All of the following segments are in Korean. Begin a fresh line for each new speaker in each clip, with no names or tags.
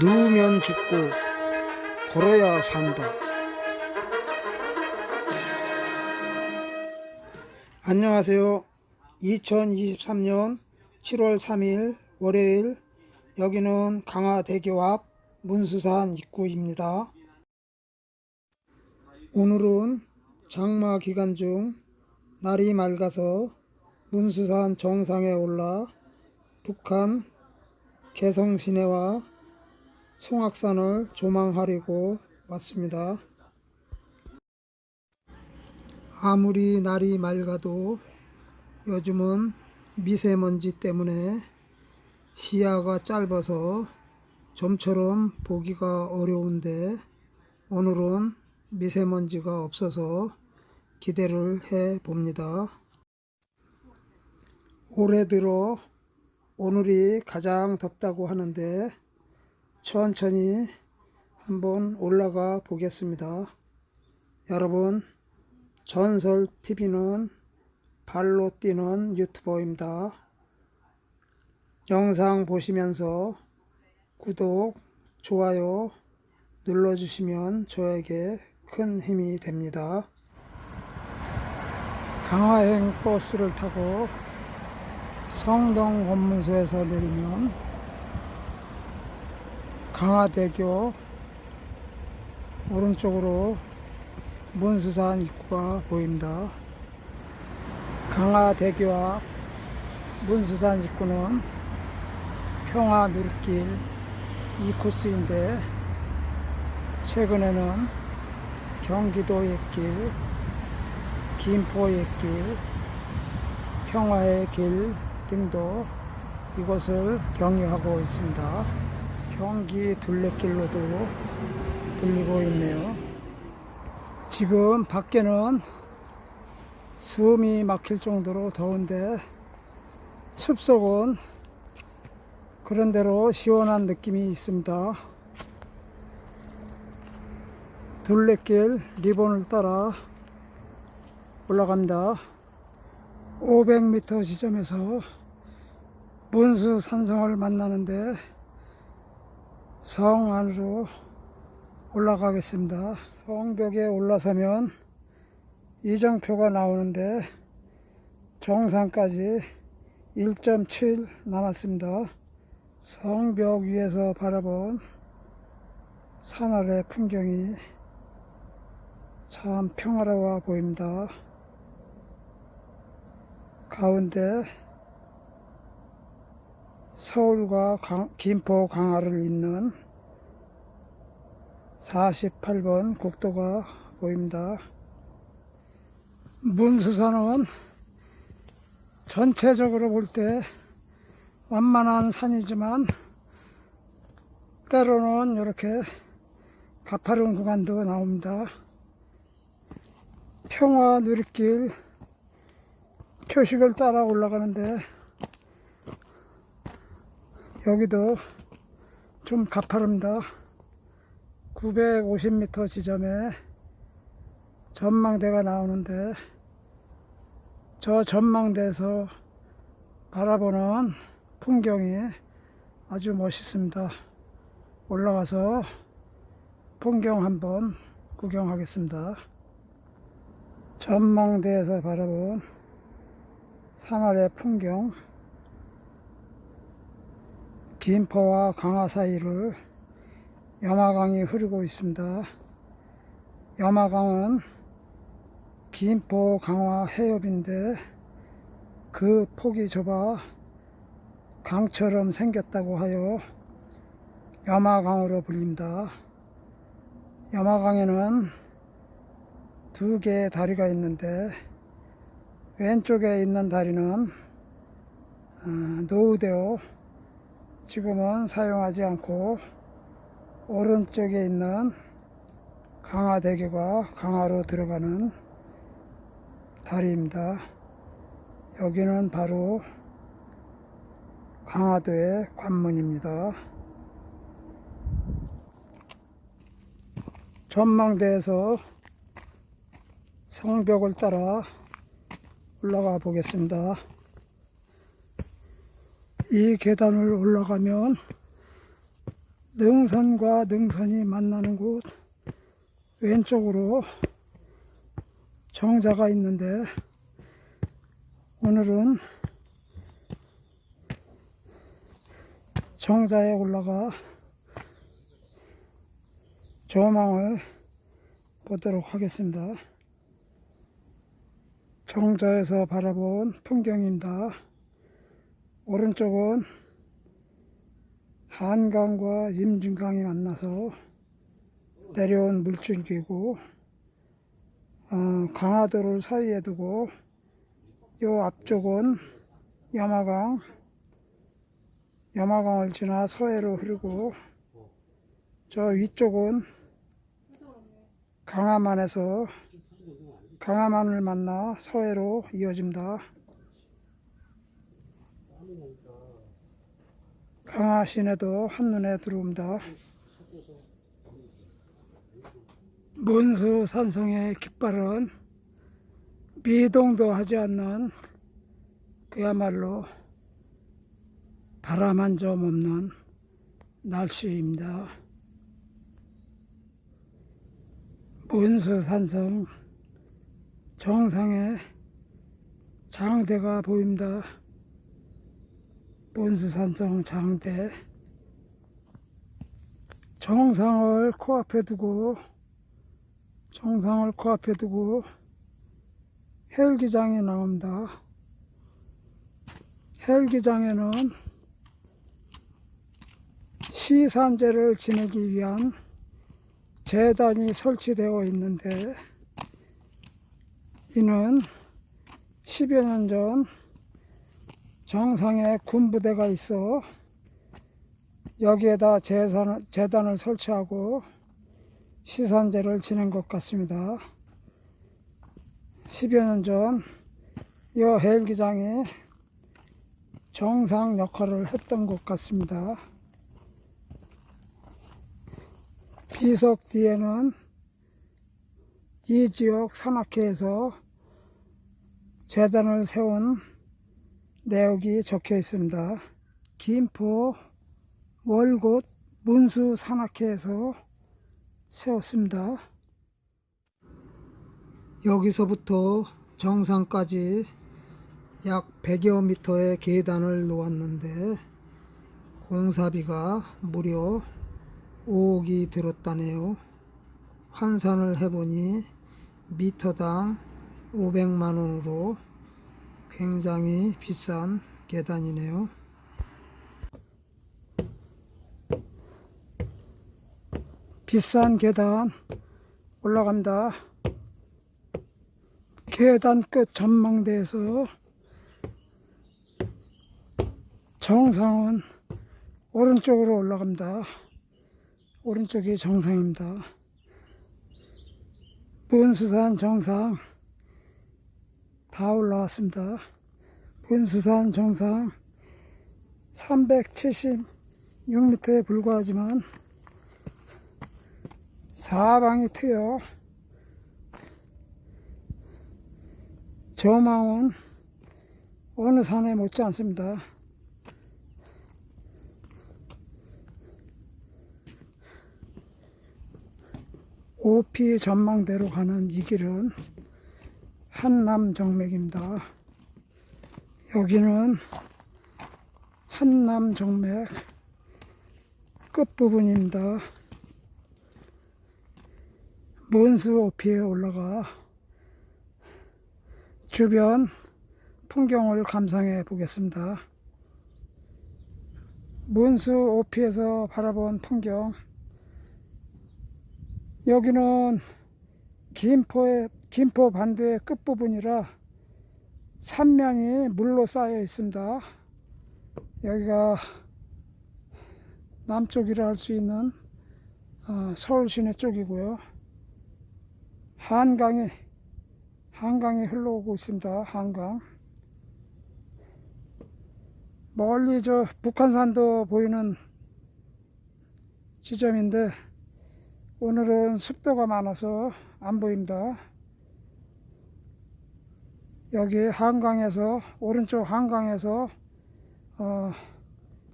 누우면 죽고 걸어야 산다. 안녕하세요. 2023년 7월 3일 월요일 여기는 강화대교 앞 문수산 입구입니다. 오늘은 장마 기간 중 날이 맑아서 문수산 정상에 올라 북한 개성 시내와 송악산을 조망하려고 왔습니다. 아무리 날이 맑아도 요즘은 미세먼지 때문에 시야가 짧아서 좀처럼 보기가 어려운데 오늘은 미세먼지가 없어서 기대를 해 봅니다. 올해 들어 오늘이 가장 덥다고 하는데 천천히 한번 올라가 보겠습니다. 여러분, 전설 TV는 발로 뛰는 유튜버입니다. 영상 보시면서 구독, 좋아요 눌러주시면 저에게 큰 힘이 됩니다. 강화행 버스를 타고 성동 원문소에서 내리면 강화대교 오른쪽으로 문수산 입구가 보입니다. 강화대교 앞 문수산 입구는 평화 누리길 이 코스인데 최근에는 경기도 옛길, 김포 옛길, 평화의 길 등도 이곳을 경유하고 있습니다. 경기 둘레길로도 들리고 있네요. 지금 밖에는 숨이 막힐 정도로 더운데 숲속은 그런대로 시원한 느낌이 있습니다. 둘레길 리본을 따라 올라갑니다. 500m 지점에서 문수 산성을 만나는데 성 안으로 올라가겠습니다. 성벽에 올라서면 이정표가 나오는데 정상까지 1.7 남았습니다. 성벽 위에서 바라본 산 아래 풍경이 참 평화로워 보입니다. 가운데 서울과 강- 김포 강화를 잇는 48번 국도가 보입니다. 문수산은 전체적으로 볼 때 완만한 산이지만 때로는 이렇게 가파른 구간도 나옵니다. 평화 누리길 표식을 따라 올라가는데 여기도 좀 가파릅니다. 950m 지점에 전망대가 나오는데 저 전망대에서 바라보는 풍경이 아주 멋있습니다. 올라가서 풍경 한번 구경하겠습니다. 전망대에서 바라본 산 아래 풍경 김포와 강화 사이를 염화강이 흐르고 있습니다. 염화강은 김포 강화 해협인데 그 폭이 좁아 강처럼 생겼다고 하여 염화강으로 불립니다. 염화강에는 두 개의 다리가 있는데 왼쪽에 있는 다리는 어, 노후되어 지금은 사용하지 않고 오른쪽에 있는 강화대교가 강화로 들어가는 다리입니다. 여기는 바로 강화도의 관문입니다. 전망대에서 성벽을 따라 올라가 보겠습니다. 이 계단을 올라가면 능선과 능선이 만나는 곳 왼쪽으로 정자가 있는데 오늘은 정자에 올라가 조망을 보도록 하겠습니다. 정자에서 바라본 풍경입니다. 오른쪽은 한강과 임진강이 만나서 내려온 물줄기고 어, 강화도를 사이에 두고 요 앞쪽은 염화강 염화강을 지나 서해로 흐르고 저 위쪽은 강화만에서 강화만을 만나 서해로 이어집니다. 강화 시내도 한눈에 들어옵니다. 문수 산성의 깃발은 미동도 하지 않는 그야말로 바람 한 점 없는 날씨입니다. 문수 산성 정상에 장대가 보입니다. 본수산성 장대 정상을 코앞에 두고 정상을 코앞에 두고 헬기장이 나옵니다. 헬기장에는 시산제를 지내기 위한 재단이 설치되어 있는데 이는 10여 년 전 정상에 군부대가 있어 여기에다 재산을, 재단을 설치하고 시산제를 지낸 것 같습니다. 10여 년전이 헬기장이 정상 역할을 했던 것 같습니다. 비석 뒤에는 이 지역 산악회에서 재단을 세운 내역이 적혀 있습니다. 김포 월곶 문수 산악회에서 세웠습니다. 여기서부터 정상까지 약 100여 미터의 계단을 놓았는데 공사비가 무려 5억이 들었다네요. 환산을 해보니 미터당 500만 원으로 굉장히 비싼 계단이네요. 비싼 계단 올라갑니다. 계단 끝 전망대에서 정상은 오른쪽으로 올라갑니다. 오른쪽이 정상입니다. 문수산 정상 다 올라왔습니다. 문수산 정상 376m에 불과하지만 사방이 트여 저망은 어느 산에 못지 않습니다. 오피 전망대로 가는 이 길은 한남 정맥입니다. 여기는 한남 정맥 끝부분입니다. 몬스 오피에 올라가 주변 풍경을 감상해 보겠습니다. 몬스 오피에서 바라본 풍경 여기는 김포의 김포 반도의 끝부분이라 산면이 물로 쌓여 있습니다. 여기가 남쪽이라 할 수 있는 어, 서울 시내 쪽이고요. 한강이 한강이 흘러오고 있습니다. 한강. 멀리 저 북한산도 보이는 지점인데 오늘은 습도가 많아서 안 보입니다. 여기 한강에서 오른쪽 한강에서 어,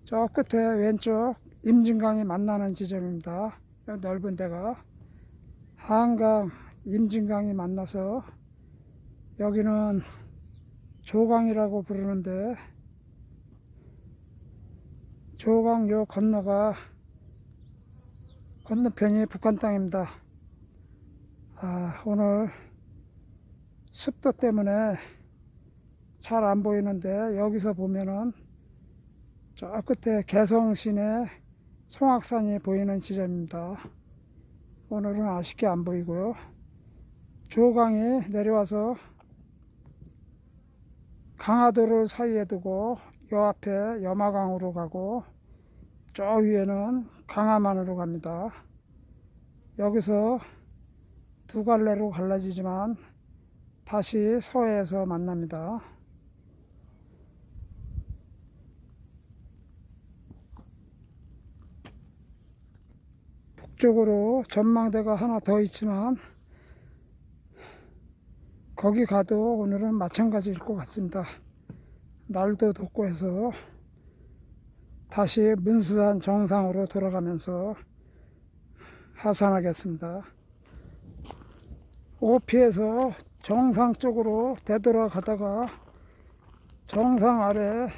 저 끝에 왼쪽 임진강이 만나는 지점입니다. 이 넓은 데가 한강, 임진강이 만나서 여기는 조강이라고 부르는데 조강 요 건너가 건너편이 북한 땅입니다. 아, 오늘 습도 때문에 잘 안 보이는데 여기서 보면은 저 끝에 개성시내 송악산이 보이는 지점입니다. 오늘은 아쉽게 안 보이고요. 조강이 내려와서 강화도를 사이에 두고 요 앞에 염화강으로 가고 저 위에는 강화만으로 갑니다. 여기서 두 갈래로 갈라지지만 다시 서해에서 만납니다. 북쪽으로 전망대가 하나 더 있지만 거기 가도 오늘은 마찬가지일 것 같습니다. 날도 덥고 해서 다시 문수산 정상으로 돌아가면서 하산하겠습니다. 오피에서 정상 쪽으로 되돌아가다가 정상 아래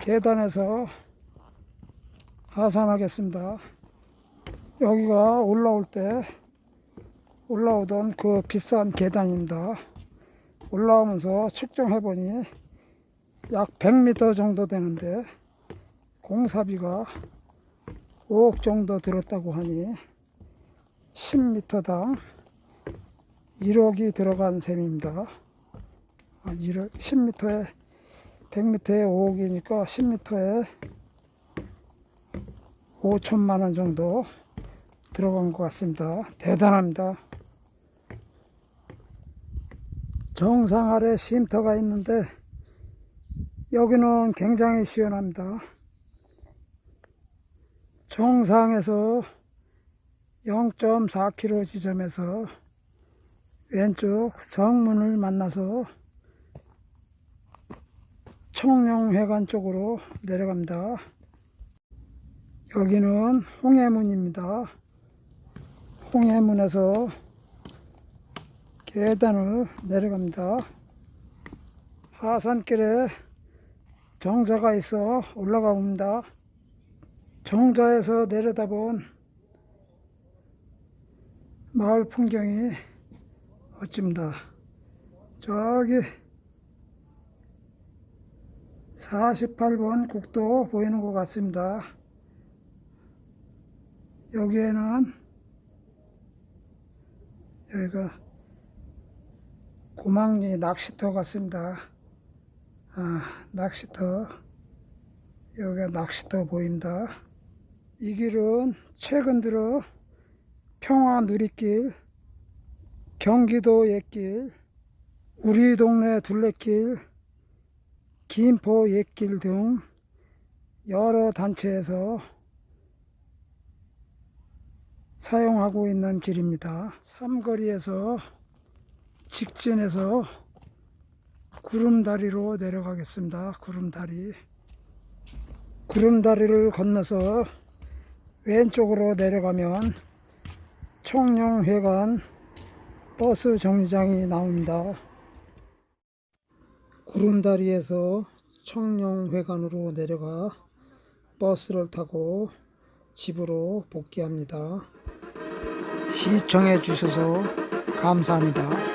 계단에서 하산하겠습니다. 여기가 올라올 때 올라오던 그 비싼 계단입니다. 올라오면서 측정해 보니 약 100m 정도 되는데 공사비가 5억 정도 들었다고 하니 10m당 1억이 들어간 셈입니다. 아, 1억, 10m에 100m에 5억이니까 10m에 5천만 원 정도 들어간 것 같습니다. 대단합니다. 정상 아래 쉼터가 있는데 여기는 굉장히 시원합니다. 정상에서 0.4km 지점에서 왼쪽 성문을 만나서 청룡회관 쪽으로 내려갑니다. 여기는 홍해문입니다. 홍해문에서 계단을 내려갑니다. 하산길에 정자가 있어 올라가 봅니다. 정자에서 내려다본 마을 풍경이 멋집니다. 저기 48번 국도 보이는 것 같습니다. 여기에는 여기가 고망리 낚시터 같습니다. 아, 낚시터 여기가 낚시터 보입니다. 이 길은 최근 들어 평화 누리길, 경기도 옛길, 우리 동네 둘레길, 김포 옛길 등 여러 단체에서 사용하고 있는 길입니다. 삼거리에서 직진해서 구름다리로 내려가겠습니다. 구름다리. 구름다리를 건너서 왼쪽으로 내려가면 청룡회관 버스 정류장이 나옵니다. 구름다리에서 청룡회관으로 내려가 버스를 타고 집으로 복귀합니다. 시청해 주셔서 감사합니다.